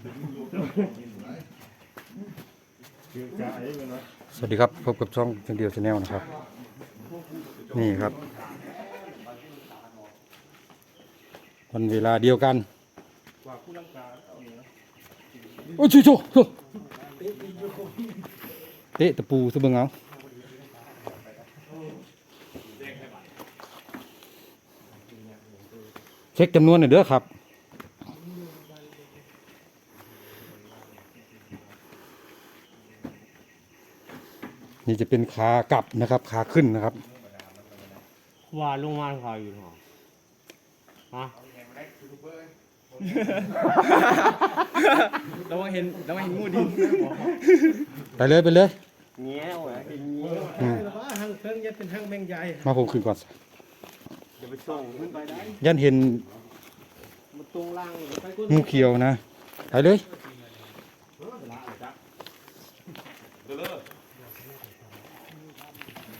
สวัสดีครับ พบกับช่องเพียงเดียวชาแนลนะครับ นี่ครับ วันเวลาเดียวกันโอ้ยชิโชเตะตะปูซะเบิ่งเอาเช็คจำนวนหน่อยเด้อครับ นี่จะเป็นขากลับนะครับขาขึ้นนะครับ ว่าลงมาเขาอยู่หรอฮะเราเห็นเราเห็นงูดินไปเลยไปเลยเงี้ยวอะเงี้ยวอืมว่าห้างเครื่องยัดเป็นห้างแมงใหญ่มาผมขึ้นก่อนจะไปส่งขึ้นไปได้ยันเห็นมันตรงล่างไปก้นงูเขียวนะไปเลยอืม ทางทางลุง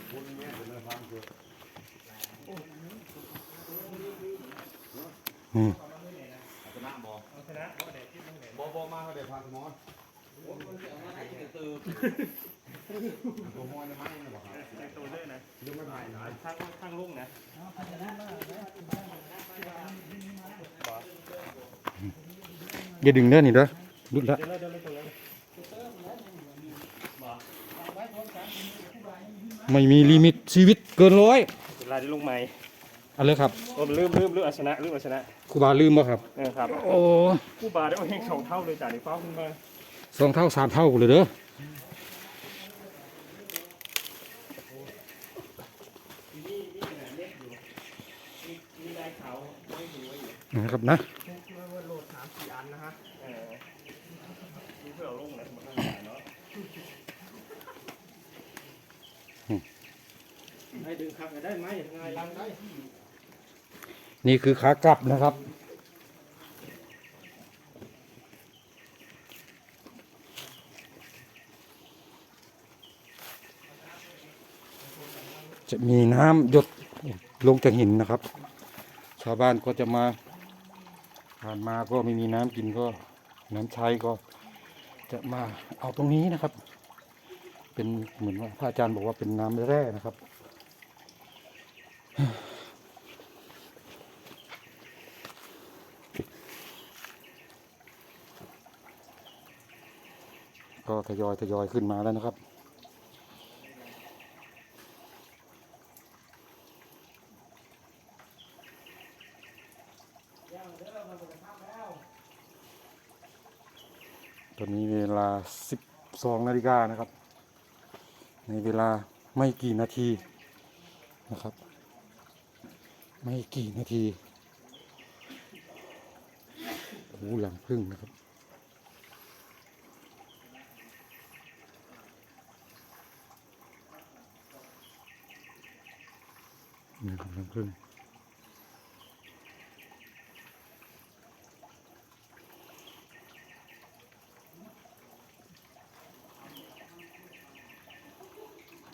นะอย่าดึงเด้อนี่เด้อรุดละ เดี๋ยวเราเดี๋ยวเราตรงนั้น ไม่มีลิมิตชีวิตเกินร้อยเวลาที่ลุงใหม่เอาเลยครับโอ้ลืมลืมลืมอาชนะลืมอาชนะครูบาลืมบ่ครับ เออครับโอ้ผู้บาได้เอาเฮงสองเท่าเลยจ่าดีฟ้าขึ้นมาสองเท่าสามเท่าเลยเด้อมีได้เขาไม่ดูไว้อยู่นะครับนะ โหลดสามสี่อันนะฮะ เออมีเพื่อเอาลุงนะมันข้างหลังเนาะ ให้ดึงขับได้ไหมง่ายลังได้นี่คือขากลับนะครับ จะมีน้ำหยดลงจากหินนะครับ ชาวบ้านก็จะมา ผ่านมาก็ไม่มีน้ำกินก็น้ำใช้ก็จะมาเอาตรงนี้นะครับ เป็นเหมือนว่าพระอาจารย์บอกว่าเป็นน้ำแร่นะครับ ก็ทยอยทยอยขึ้นมาแล้วนะครับ ตอนนี้เวลา 12นาฬิกานะครับ ในเวลาไม่กี่นาทีนะครับ ไม่กี่นาทีโอ้หลังพึ่งนะครับ นี่ครับน้ำผึ้ง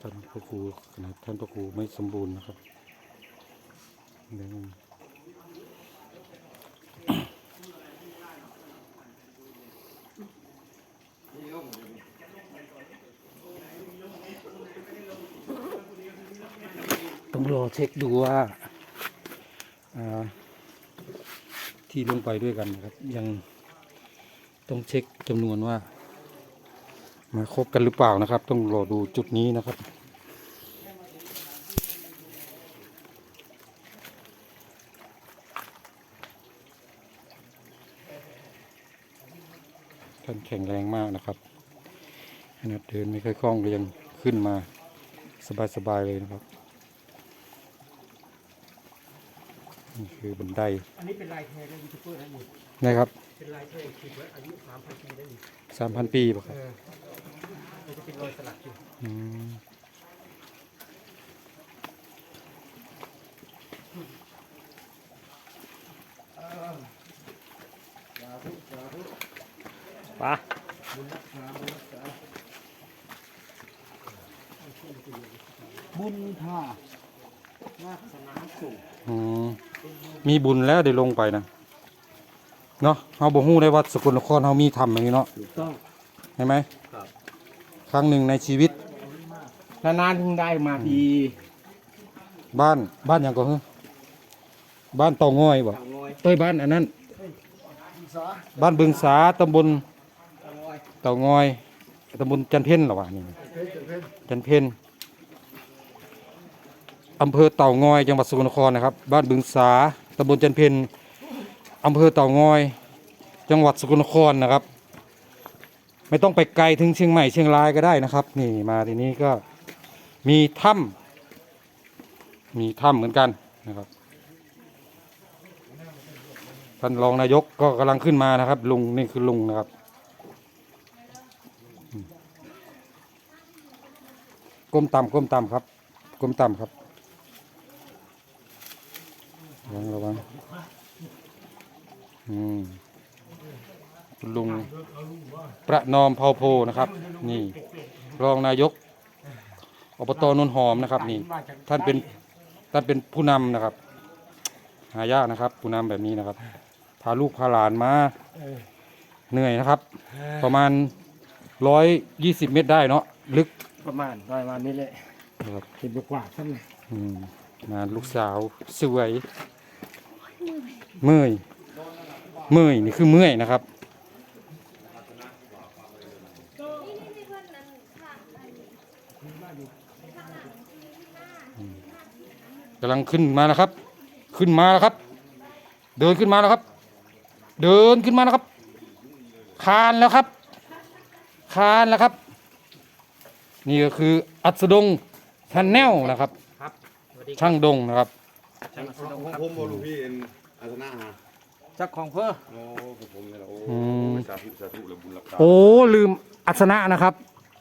ท่านพระครูขนาดท่านพระครูไม่สมบูรณ์นะครับเดี๋ยว ต้องรอเช็คดูว่าที่ลงไปด้วยกันนะครับ ยังต้องเช็คจำนวนว่า มาครบกันหรือเปล่านะครับ ต้องรอดูจุดนี้นะครับท่านแข็งแรงมากนะครับขนาดเดินไม่ค่อยคล่องก็ยังขึ้นมาสบายๆเลยนะครับ นี่คือบันไดอันนี้เป็นลายแทนยูทูบเบอร์นะนี่นะครับเป็นลายแทนคิดไว้อายุสามพันปีได้นี่สามพันปีป่ะครับเออมันจะเป็นรอยสลักอยู่อืมปะบุญท่าวาสนาสูง อืมมีบุญแล้วได้ลงไปนะเนาะเฮาบ่ฮู้ได้ว่าสกลนครเฮามีทำอย่างนี้เนาะถูกต้องใช่ไหมครับ ครั้งหนึ่งในชีวิต นานๆถึงได้มาทีบ้านบ้านหยังก็คือบ้านเตาง้อยบ่ ทางน้อยเอ้ยบ้านอันนั้น บ้านบึงสาตำบลทางน้อยเตางอยตำบลจันเพ็ญเหรอวะนี่จันเพ็ญ อำเภอเต่างอยจังหวัดสกลนครนะครับ บ้านบึงสาตำบลจันเพ็ญอำเภอเต่างอย จังหวัดสกลนครนะครับ ไม่ต้องไปไกลถึงเชียงใหม่เชียงรายก็ได้นะครับ นี่มาทีนี้ก็มีถ้ำมีถ้ำเหมือนกันนะครับท่านรองนายกก็กำลังขึ้นมานะครับ ลุงนี่คือลุงนะครับก้มต่ำก้มต่ำครับก้มต่ำครับ ระวังระวังอืมคุณลุงประนอมเผาโพนะครับ นี่ รองนายกอบตนนหอมนะครับ นี่ ท่านเป็นท่านเป็นผู้นำนะครับ หายากนะครับ ผู้นำแบบนี้นะครับ พาลูกพาหลานมาเหนื่อยนะครับ ประมาณร้อยยี่สิบเมตรได้เนาะลึกประมาณประมาณนี้แหละนะครับเห็นกว่าท่านนะอืมมาลูกสาวสวย เมื่อยเมื่อยนี่คือเมื่อยนะครับอืมกำลังขึ้นมาแล้วครับ ขึ้นมาแล้วครับ เดินขึ้นมาแล้วครับ เดินขึ้นมาแล้วครับ คานแล้วครับ คานแล้วครับ นี่ก็คืออัศดงชันแนลนะครับ ช่างดงนะครับ ของผมบลูพี่เอ็นอาสนะฮะจักของเพื่อโอ้ของผมเนี่ยแหละโอ้อืมสาธุสาธุเลยบุญรับตาโอ้ลืมอัศนะนะครับ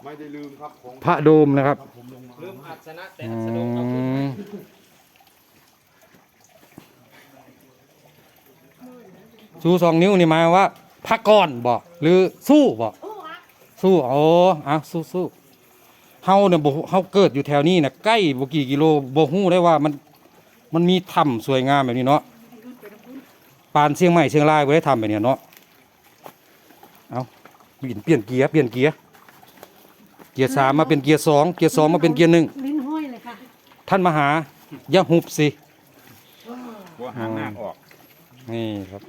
ไม่ได้ลืมครับของพระโดมนะครับลืมอัศนะแต่อัศดงเราขึ้นมชูสองนิ้วนี่หมายว่าพักก่อนบอกหรือสู้บอกสู้โอ้อะสู้สู้เฮาเนี่ยบเฮาเกิดอยู่แถวนี้นะใกล้บ่กี่กิโลบ่ฮู้ได้ว่ามัน มันมีถ้ำสวยงามแบบนี้เนาะปานเชียงใหม่เชียงรายบ่ได้ทำแบบนี้เนาะเอาเปลี่ยนเปลี่ยนเกียร์เปลี่ยนเกียร์เกียร์สามมาเป็นเกียร์สองเกียร์สองมาเป็นเกียร์หนึ่งลิ้นห้อยเลยค่ะท่านมาหาอย่าหุบสิบัวหางหน้าออกนี่ครับ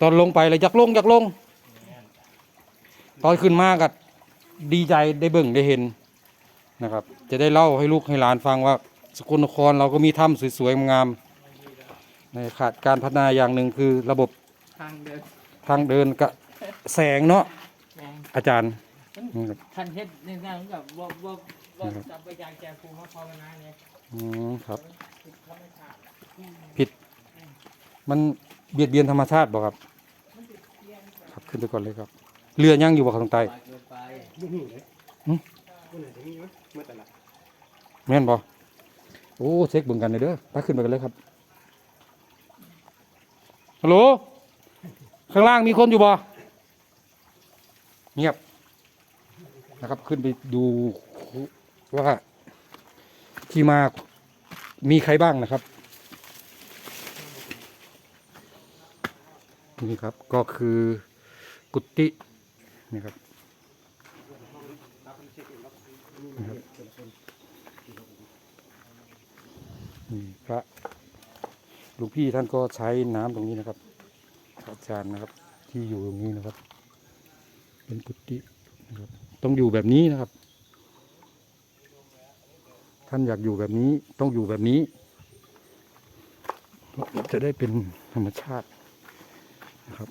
ตอนลงไปเลยอยากลงอยากลง ตอนขึ้นมาก็ดี ใจได้เบิ่งได้เห็นนะครับ จะได้เล่าให้ลูกให้หลานฟังว่า สกลนครเราก็มีถ้ำสวยๆงามๆในขาดการพัฒนาอย่างหนึ่งคือระบบทางเดินทางเดินกับแสงเนาะแรงอาจารย์นี่ครับท่านเฮ็ดในแนวแบบว่าว่าว่านะครับ จับไปยางแจกภูมิภาวนาเนี่ยอืมครับ ธรรมชาติมันเบียดเบียนธรรมชาติบ่ครับ ครับขึ้นไปก่อนเลยครับ เรือยังอยู่บ่ครับตรงใต้ไปเกินไป บุ้งหูเลยหืมคนไหนจะมีมั้ยเมื่อแต่ละแม่นบ่โอ้เช็คเบิ่งกันเลยเด้อไปขึ้นไปกันเลยครับฮัลโหลข้างล่างมีคนอยู่บ่เงียบนะครับ ขึ้นไปดูว่าที่มามีใครบ้างนะครับ นี่ครับก็คือกุฏินี่ครับ นี่ครับนี่พระหลวงพี่ท่านก็ใช้น้ำตรงนี้นะครับพระอาจารย์นะครับ ที่อยู่ตรงนี้นะครับ เป็นกุฏินะครับ ต้องอยู่แบบนี้นะครับ ท่านอยากอยู่แบบนี้ต้องอยู่แบบนี้จะได้เป็นธรรมชาตินะครับ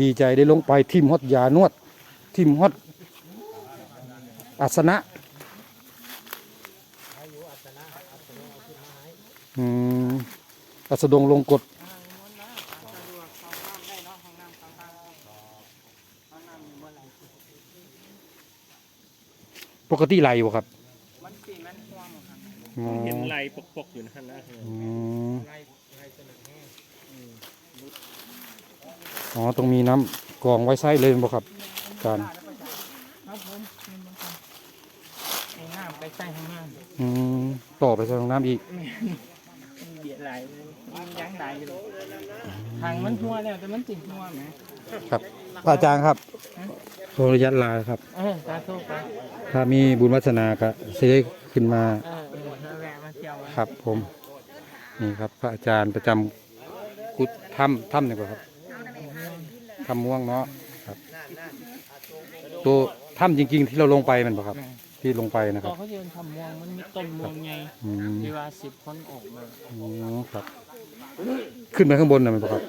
ดีใจได้ลงไปทิมฮอดยานวด ทิมฮอดอาสนะอืมอัสดงลงกฎปกติไหลอยู่ครับมันสีมันห่วงครับอ๋อเห็นไหลปกๆอยู่นั่นนะอืมไหลไหลสนุกแห้ง อ๋อตรงมีน้ำกรองไว้ใส่เลยบ่ครับอาจารย์ครับผมเป็นบางคนไอ้น้ำไปใส่ข้างล่างอืมต่อไปใส่ห้องน้ำอีกมันเบียดไหลเลยมันยั้งไหลอยู่เลยทางมันหัวแล้วแต่มันติดหัวไหมครับพระอาจารย์ครับขออนุญาตลาครับเออสาธุไปถ้ามีบุญวัฒนาก็จะได้ขึ้นมาเออเออแล้วแวะมาเที่ยวครับผม นี่ครับ พระอาจารย์ประจำกุฏถ้ำถ้ำนี่ก่อนครับ ถ้ำม่วงเนาะครับ ตัวถ้ำจริง ๆ ที่เราลงไปมันป่ะครับ ที่ลงไปนะคพรัอบเขาเดินทำม่วงมันมีต้นม่วงไงอืมที่ว่าสิบคนออกมาอ๋อครับ ขึ้นไปข้างบนนะมันป่ะครับ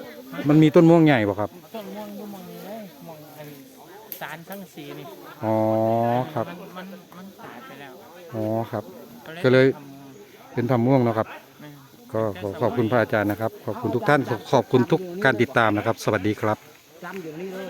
มันมีต้นม่วงใหญ่ป่ะครับต้นม่วงก็มองเลยมองอันสารทั้งสีนี่อ๋อครับ มันมันมันตายไปแล้วอ๋อครับขาก็เลย ทำม่วงเป็นถ้ำม่วงเนาะครับแม่ก็ขอขอบคุณพระอาจารย์นะครับ ขอบคุณทุกท่านขอบคุณทุกการติดตามนะครับ สวัสดีครับ จำอยู่นี่เลย